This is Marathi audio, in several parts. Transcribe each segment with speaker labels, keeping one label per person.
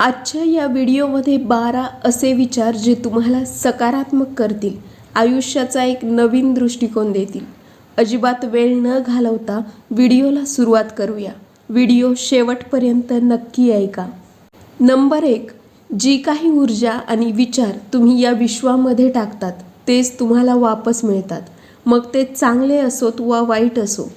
Speaker 1: आजच्या या व्हिडिओमध्ये बारा असे विचार जे तुम्हाला सकारात्मक करतील आयुष्याचा एक नवीन दृष्टिकोन देतील. अजिबात वेळ न घालवता व्हिडिओला सुरुवात करूया. व्हिडिओ शेवटपर्यंत नक्की ऐका. नंबर एक जी काही ऊर्जा आणि विचार तुम्ही या विश्वामध्ये टाकतात तेच तुम्हाला वापस मिळतात. मग ते चांगले असोत वा वाईट असो.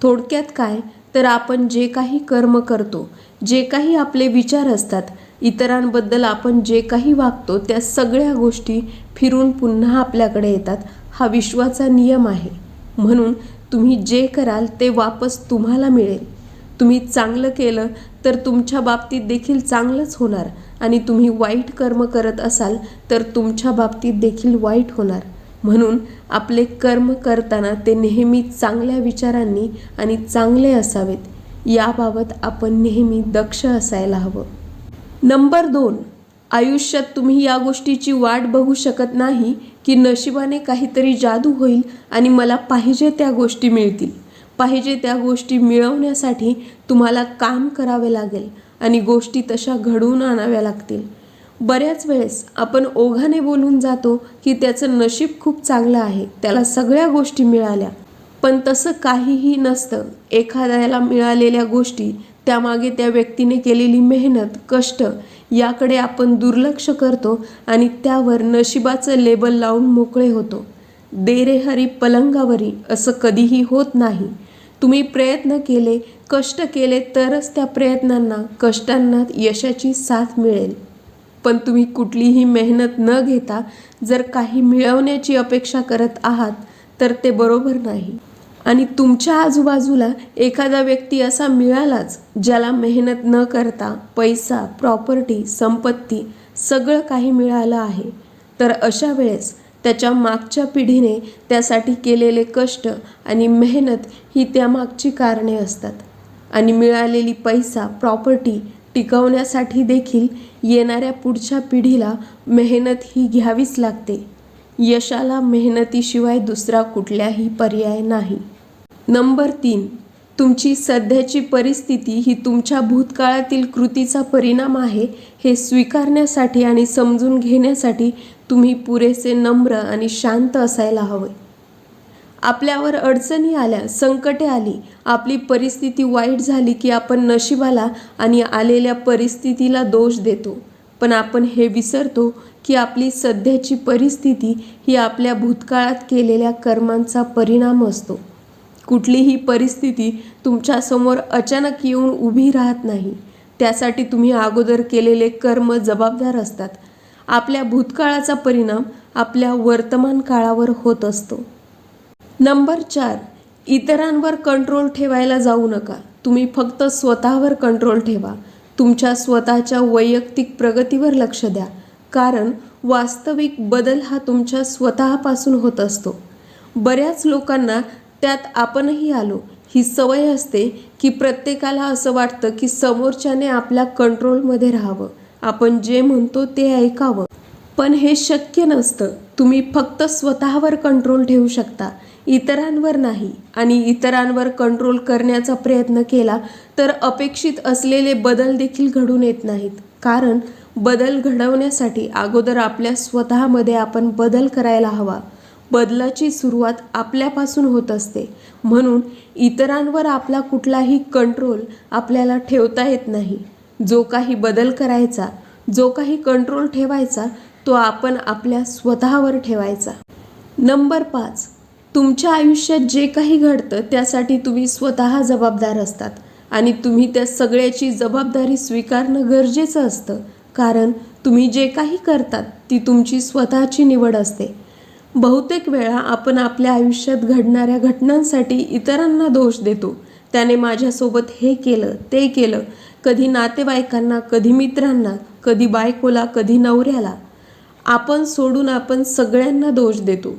Speaker 1: थोडक्यात काय? तर आपण जे काही कर्म करतो जे काही आपले विचार असतात इतरांबद्दल आपण जे काही वागतो त्या सगळ्या गोष्टी फिरून पुन्हा आपल्याकडे येतात. हा विश्वाचा नियम आहे. म्हणून तुम्ही जे कराल ते वापस तुम्हाला मिळेल. तुम्ही चांगलं केलं तर तुमच्या बाबतीत देखील चांगलंच होणार. आणि तुम्ही वाईट कर्म करत असाल तर तुमच्या बाबतीत देखील वाईट होणार. म्हणून आपले कर्म करताना ते नेहमी चांगल्या विचारांनी आणि चांगले असावेत. याबाबत आपण नेहमी दक्ष असायला हवं. नंबर दोन आयुष्यात तुम्ही या गोष्टीची वाट बघू शकत नाही की नशिबाने काहीतरी जादू होईल आणि मला पाहिजे त्या गोष्टी मिळतील. पाहिजे त्या गोष्टी मिळवण्यासाठी तुम्हाला काम करावे लागेल आणि गोष्टी तशा घडवून आणाव्या लागतील. बऱ्याच वेळेस आपण ओघाने बोलून जातो की त्याचं नशीब खूप चांगलं आहे त्याला सगळ्या गोष्टी मिळाल्या. पण तसं काहीही नसतं. एखाद्याला मिळालेल्या गोष्टी त्यामागे त्या व्यक्तीने केलेली मेहनत कष्ट याकडे आपण दुर्लक्ष करतो आणि त्यावर नशिबाचं लेबल लावून मोकळे होतो. देरेहरी पलंगावरी असं कधीही होत नाही. तुम्ही प्रयत्न केले कष्ट केले तरच त्या प्रयत्नांना कष्टांना यशाची साथ मिळेल. पण तुम्ही कुठलीही मेहनत न घेता जर काही मिळवण्याची अपेक्षा करत आहात तर ते बरोबर नाही. आणि तुमच्या आजूबाजूला एखादा व्यक्ती असा मिळालाच ज्याला मेहनत न करता पैसा प्रॉपर्टी संपत्ती सगळं काही मिळालं आहे तर अशा वेळेस त्याच्या मागच्या पिढीने त्यासाठी केलेले कष्ट आणि मेहनत ही त्यामागची कारणे असतात. आणि मिळालेली पैसा प्रॉपर्टी टिकवण्यासाठी देखील येणाऱ्या पुढच्या पिढीला मेहनत ही घ्यावीच लागते. यशाला मेहनतीशिवाय दुसरा कुठल्याही पर्याय नाही. नंबर तीन तुमची सध्याची परिस्थिती ही तुमच्या भूतकाळातील कृतीचा परिणाम आहे हे स्वीकारण्यासाठी आणि समजून घेण्यासाठी तुम्ही पुरेसे नम्र आणि शांत असायला हवे. आपल्यावर अडचणी आल्या संकटे आली आपली परिस्थिती वाईट झाली की आपण नशिबाला आणि आलेल्या परिस्थितीला दोष देतो. पण आपण हे विसरतो की आपली सध्याची परिस्थिती ही आपल्या भूतकाळात केलेल्या कर्मांचा परिणाम असतो. कुठलीही परिस्थिती तुमच्यासमोर अचानक येऊन उभी राहत नाही. त्यासाठी तुम्ही अगोदर केलेले कर्म जबाबदार असतात. आपल्या भूतकाळाचा परिणाम आपल्या वर्तमान काळावर होत असतो. नंबर चार इतरांवर कंट्रोल ठेवायला जाऊ नका. तुम्ही फक्त स्वतःवर कंट्रोल ठेवा. तुमच्या स्वतःच्या वैयक्तिक प्रगतीवर लक्ष द्या. कारण वास्तविक बदल हा तुमच्या स्वतःपासून होत असतो. बऱ्याच लोकांना त्यात आपणही आलो. ही सवय असते की प्रत्येकाला असं वाटतं की समोरच्याने आपल्या कंट्रोलमध्ये राहावं. आपण जे म्हणतो ते ऐकावं. पण हे शक्य नसतं. तुम्ही फक्त स्वतःवर कंट्रोल ठेवू शकता. इतरांवर नाही. आणि इतरांवर कंट्रोल करण्याचा प्रयत्न केला तर अपेक्षित असलेले बदल देखील घडून येत नाहीत. कारण बदल घडवण्यासाठी अगोदर आपल्या स्वतःमध्ये आपण बदल करायला हवा. बदलाची सुरुवात आपल्यापासून होत असते. म्हणून इतरांवर आपला कुठलाही कंट्रोल आपल्याला ठेवता येत नाही. जो काही बदल करायचा जो काही कंट्रोल ठेवायचा तो आपण आपल्या स्वतःवर ठेवायचा. नंबर पाच. तुमच्या आयुष्यात जे काही घडतं त्यासाठी तुम्ही स्वतः जबाबदार असतात. आणि तुम्ही त्या सगळ्याची जबाबदारी स्वीकारणं गरजेचं असतं. कारण तुम्ही जे काही करतात ती तुमची स्वतःची निवड असते. बहुतेक वेळा आपण आपल्या आयुष्यात घडणाऱ्या घटनांसाठी इतरांना दोष देतो. त्याने माझ्यासोबत हे केलं ते केलं. कधी नातेवाईकांना कधी मित्रांना कधी बायकोला कधी नवऱ्याला. आपण सोडून आपण सगळ्यांना दोष देतो.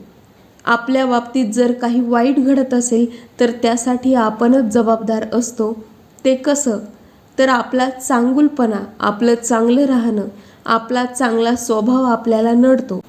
Speaker 1: आपल्या बाबतीत जर काही वाईट घडत असेल तर त्यासाठी आपणच जबाबदार असतो. ते कसं? तर आपला चांगुलपणा आपलं चांगलं राहणं आपला चांगला स्वभाव आपल्याला नडतो.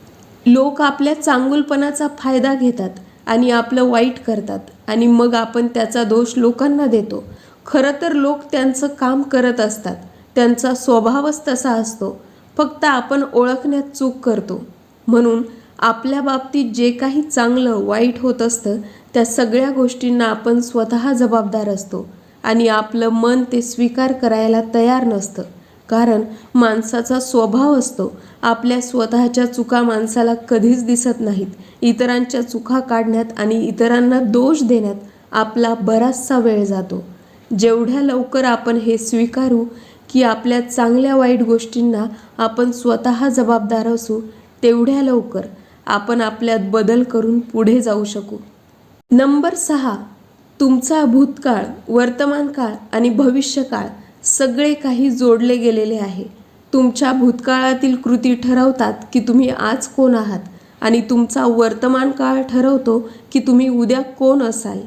Speaker 1: लोक आपल्या चांगुलपणाचा फायदा घेतात आणि आपलं वाईट करतात आणि मग आपण त्याचा दोष लोकांना देतो. खरं तर लोक त्यांचं काम करत असतात. त्यांचा स्वभावच तसा असतो. फक्त आपण ओळखण्यात चूक करतो. म्हणून आपल्या बाबतीत जे काही चांगलं वाईट होत असतं त्या सगळ्या गोष्टींना आपण स्वतः जबाबदार असतो आणि आपलं मन ते स्वीकार करायला तयार नसतं. कारण माणसाचा स्वभाव असतो. आपल्या स्वतःच्या चुका माणसाला कधीच दिसत नाहीत. इतरांच्या चुका काढण्यात आणि इतरांना दोष देण्यात आपला बराचसा वेळ जातो. जेवढ्या लवकर आपण हे स्वीकारू की आपल्या चांगल्या वाईट गोष्टींना आपण स्वतः जबाबदार असू तेवढ्या लवकर आपण आपल्यात बदल करून पुढे जाऊ शकू. नंबर सहा. तुमचा भूतकाळ वर्तमान काळ आणि भविष्यकाळ सगळे काही जोडले गेलेले आहे. तुमच्या भूतकाळातील कृती ठरवतात की तुम्ही आज कोण आहात आणि तुमचा वर्तमान काळ ठरवतो की तुम्ही उद्या कोण असाल.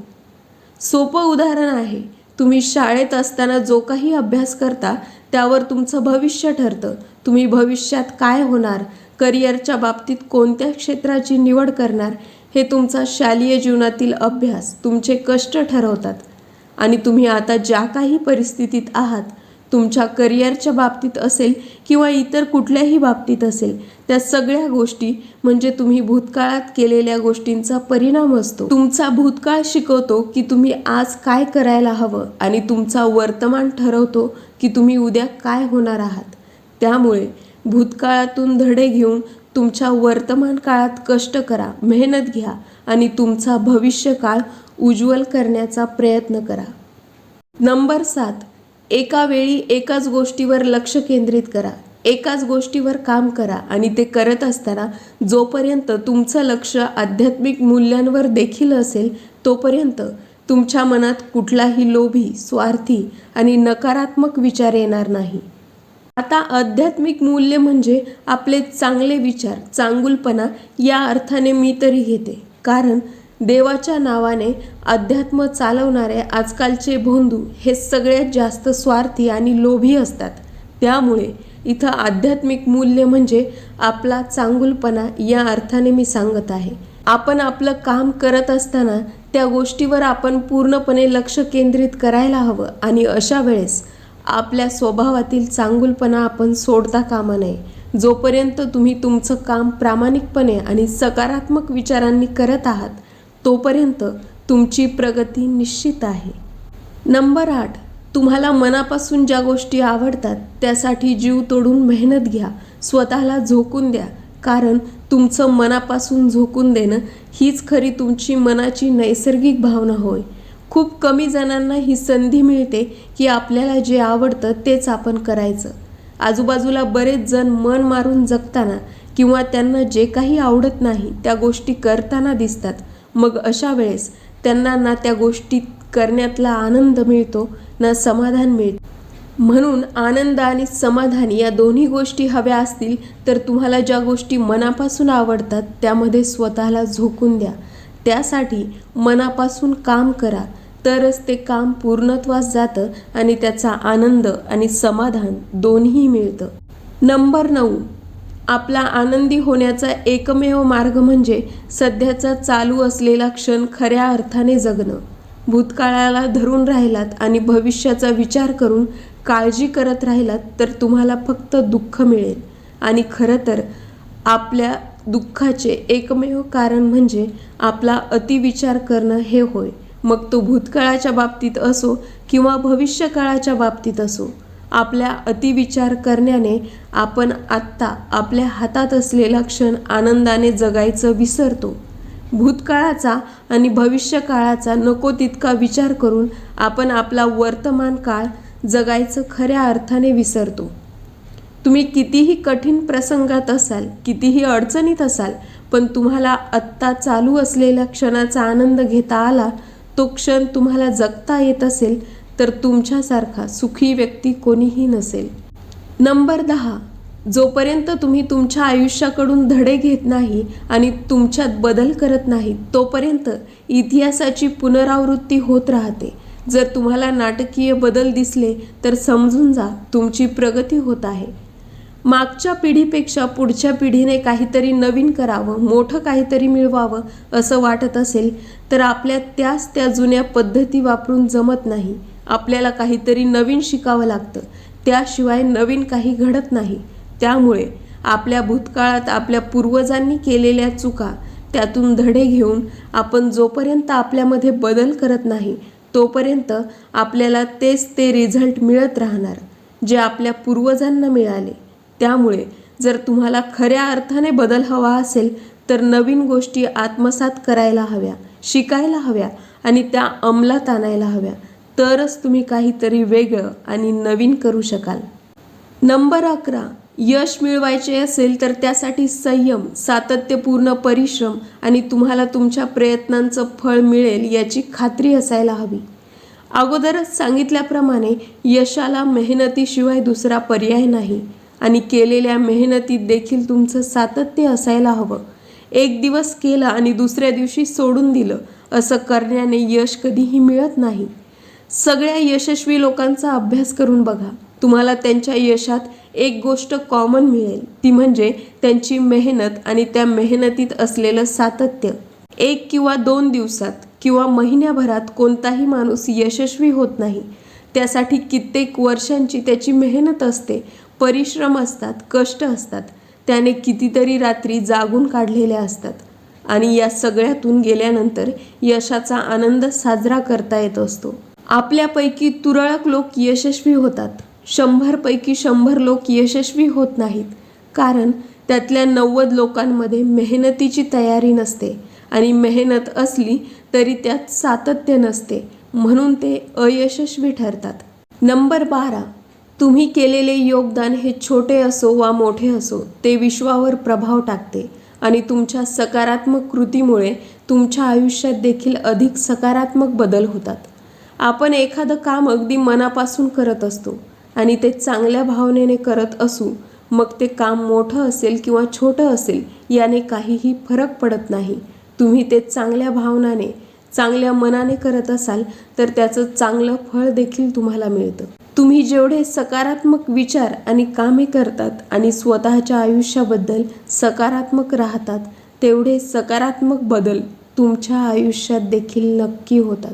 Speaker 1: सोपं उदाहरण आहे. तुम्ही शाळेत असताना जो काही अभ्यास करता त्यावर तुमचं भविष्य ठरतं. तुम्ही भविष्यात काय होणार? करिअरच्या बाबतीत कोणत्या क्षेत्राची निवड करणार? हे तुमचा शालेय जीवनातील अभ्यास तुमचे कष्ट ठरवतात. आणि तुम्ही आता ज्या काही परिस्थितीत आहात तुमच्या करिअरच्या बाबतीत असेल किंवा इतर कुठल्याही बाबतीत असेल त्या सगळ्या गोष्टी म्हणजे तुम्ही भूतकाळात केलेल्या गोष्टींचा परिणाम असतो. तुमचा भूतकाळ शिकवतो की तुम्ही आज काय करायला हवं आणि तुमचा वर्तमान ठरवतो की तुम्ही उद्या काय होणार आहात. त्यामुळे भूतकाळातून धडे घेऊन तुमच्या वर्तमान काळात कष्ट करा मेहनत घ्या आणि तुमचा भविष्यकाळ उज्ज्वल करण्याचा प्रयत्न करा. नंबर सात. एका वेळी एकाच गोष्टीवर लक्ष केंद्रित करा. एकाच गोष्टीवर काम करा आणि ते करत असताना जोपर्यंत तुमचं लक्ष आध्यात्मिक मूल्यांवर देखील असेल तोपर्यंत तुमच्या मनात कुठलाही लोभी स्वार्थी आणि नकारात्मक विचार येणार नाही. आता आध्यात्मिक मूल्य म्हणजे आपले चांगले विचार चांगुलपणा या अर्थाने मी तरी घेते. कारण देवाच्या नावाने अध्यात्म चालवणारे आजकालचे भोंदू हे सगळ्यात जास्त स्वार्थी आणि लोभी असतात. त्यामुळे इथं आध्यात्मिक मूल्य म्हणजे आपला चांगुलपणा या अर्थाने मी सांगत आहे. आपण आपलं काम करत असताना त्या गोष्टीवर आपण पूर्णपणे लक्ष केंद्रित करायला हवं आणि अशा वेळेस आपल्या स्वभावातील चांगुलपणा आपण सोडता कामा नये. जोपर्यंत तुम्ही तुमचं काम प्रामाणिकपणे आणि सकारात्मक विचारांनी करत आहात तोपर्यंत तुमची प्रगती निश्चित आहे. नंबर आठ तुम्हाला मनापासून ज्या गोष्टी आवडतात त्यासाठी जीव तोडून मेहनत घ्या. स्वतःला झोकून द्या. कारण तुमचं मनापासून झोकून देणं हीच खरी तुमची मनाची नैसर्गिक भावना होय. खूप कमी जणांना ही संधी मिळते की आपल्याला जे आवडतं तेच आपण करायचं. आजूबाजूला बरेच जण मन मारून जगताना किंवा त्यांना जे काही आवडत नाही त्या गोष्टी करताना दिसतात. मग अशा वेळेस त्यांना ना त्या गोष्टी करण्यातला आनंद मिळतो ना समाधान मिळतं. म्हणून आनंद आणि समाधान या दोन्ही गोष्टी हव्या असतील तर तुम्हाला ज्या गोष्टी मनापासून आवडतात त्यामध्ये स्वतःला झोकून द्या. त्यासाठी मनापासून काम करा तरच ते काम पूर्णत्वास जातं आणि त्याचा आनंद आणि समाधान दोन्ही मिळतं. नंबर नऊ. आपला आनंदी होण्याचा एकमेव मार्ग म्हणजे सध्याचा चालू असलेला क्षण खऱ्या अर्थाने जगणं. भूतकाळाला धरून राहिलात आणि भविष्याचा विचार करून काळजी करत राहिलात तर तुम्हाला फक्त दुःख मिळेल. आणि खरं तर आपल्या दुःखाचे एकमेव कारण म्हणजे आपला अतिविचार करणं हे होय. मग तो भूतकाळाच्या बाबतीत असो किंवा भविष्यकाळाच्या बाबतीत असो आपल्या अतिविचार करण्याने आपण आत्ता आपल्या हातात असलेला क्षण आनंदाने जगायचं विसरतो. भूतकाळाचा आणि भविष्यकाळाचा नको तितका विचार करून आपण आपला वर्तमान काळ जगायचं खऱ्या अर्थाने विसरतो. तुम्ही कितीही कठीण प्रसंगात असाल कितीही अडचणीत असाल पण तुम्हाला आत्ता चालू असलेल्या क्षणाचा आनंद घेता आला तो क्षण तुम्हाला जगता येत असेल तर तुमच्यासारखा सुखी व्यक्ती कोणीही नसेल. नंबर दहा. जोपर्यंत तुम्ही तुमच्या आयुष्याकडून धडे घेत नाही आणि तुमच्यात बदल करत नाही तोपर्यंत इतिहासाची पुनरावृत्ती होत राहते. जर तुम्हाला नाटकीय बदल दिसले तर समजून जा तुमची प्रगती होत आहे. मागच्या पिढीपेक्षा पुढच्या पिढीने काहीतरी नवीन करावं मोठं काहीतरी मिळवावं असं वाटत असेल तर आपल्या त्याच त्या जुन्या पद्धती वापरून जमत नाही. आपल्याला काहीतरी नवीन शिकावं लागतं. त्याशिवाय नवीन काही घडत नाही. त्यामुळे आपल्या भूतकाळात आपल्या पूर्वजांनी केलेल्या चुका त्यातून धडे घेऊन आपण जोपर्यंत आपल्यामध्ये बदल करत नाही तोपर्यंत आपल्याला तेच ते रिझल्ट मिळत राहणार जे आपल्या पूर्वजांना मिळाले. त्यामुळे जर तुम्हाला खऱ्या अर्थाने बदल हवा असेल तर नवीन गोष्टी आत्मसात करायला हव्या शिकायला हव्या आणि त्या अंमलात आणायला हव्या. तरच तुम्ही काहीतरी वेगळं आणि नवीन करू शकाल. नंबर अकरा. यश मिळवायचे असेल तर त्यासाठी संयम सातत्यपूर्ण परिश्रम आणि तुम्हाला तुमच्या प्रयत्नांचं फळ मिळेल याची खात्री असायला हवी. अगोदरच सांगितल्याप्रमाणे यशाला मेहनतीशिवाय दुसरा पर्याय नाही आणि केलेल्या मेहनतीत देखील तुमचं सातत्य असायला हवं. एक दिवस केलं आणि दुसऱ्या दिवशी सोडून दिलं असं करण्याने यश कधीही मिळत नाही. सगळ्या यशस्वी लोकांचा अभ्यास करून बघा. तुम्हाला त्यांच्या यशात एक गोष्ट कॉमन मिळेल. ती म्हणजे त्यांची मेहनत आणि त्या मेहनतीत असलेलं सातत्य. एक किंवा दोन दिवसात किंवा महिन्याभरात कोणताही माणूस यशस्वी होत नाही. त्यासाठी कित्येक वर्षांची त्याची मेहनत असते. परिश्रम असतात कष्ट असतात. त्याने कितीतरी रात्री जागून काढलेल्या असतात. आणि या सगळ्यातून गेल्यानंतर यशाचा आनंद साजरा करता येत असतो. आपल्यापैकी तुरळक लोक यशस्वी होतात. शंभरपैकी शंभर लोक यशस्वी होत नाहीत. कारण त्यातल्या नव्वद लोकांमध्ये मेहनतीची तयारी नसते आणि मेहनत असली तरी त्यात सातत्य नसते. म्हणून ते अयशस्वी ठरतात. नंबर बारा. तुम्ही केलेले योगदान हे छोटे असो वा मोठे असो ते विश्वावर प्रभाव टाकते आणि तुमच्या सकारात्मक कृतीमुळे तुमच्या आयुष्यात देखील अधिक सकारात्मक बदल होतात. आपण एखादं काम अगदी मनापासून करत असतो आणि ते चांगल्या भावनेने करत असू मग ते काम मोठं असेल किंवा छोटं असेल याने काहीही फरक पडत नाही. तुम्ही ते चांगल्या भावनाने चांगल्या मनाने करत असाल तर त्याचं चांगलं फळ देखील तुम्हाला मिळतं. तुम्ही जेवढे सकारात्मक विचार आणि कामे करतात आणि स्वतःच्या आयुष्याबद्दल सकारात्मक राहतात तेवढे सकारात्मक बदल तुमच्या आयुष्यात देखील नक्की होतात.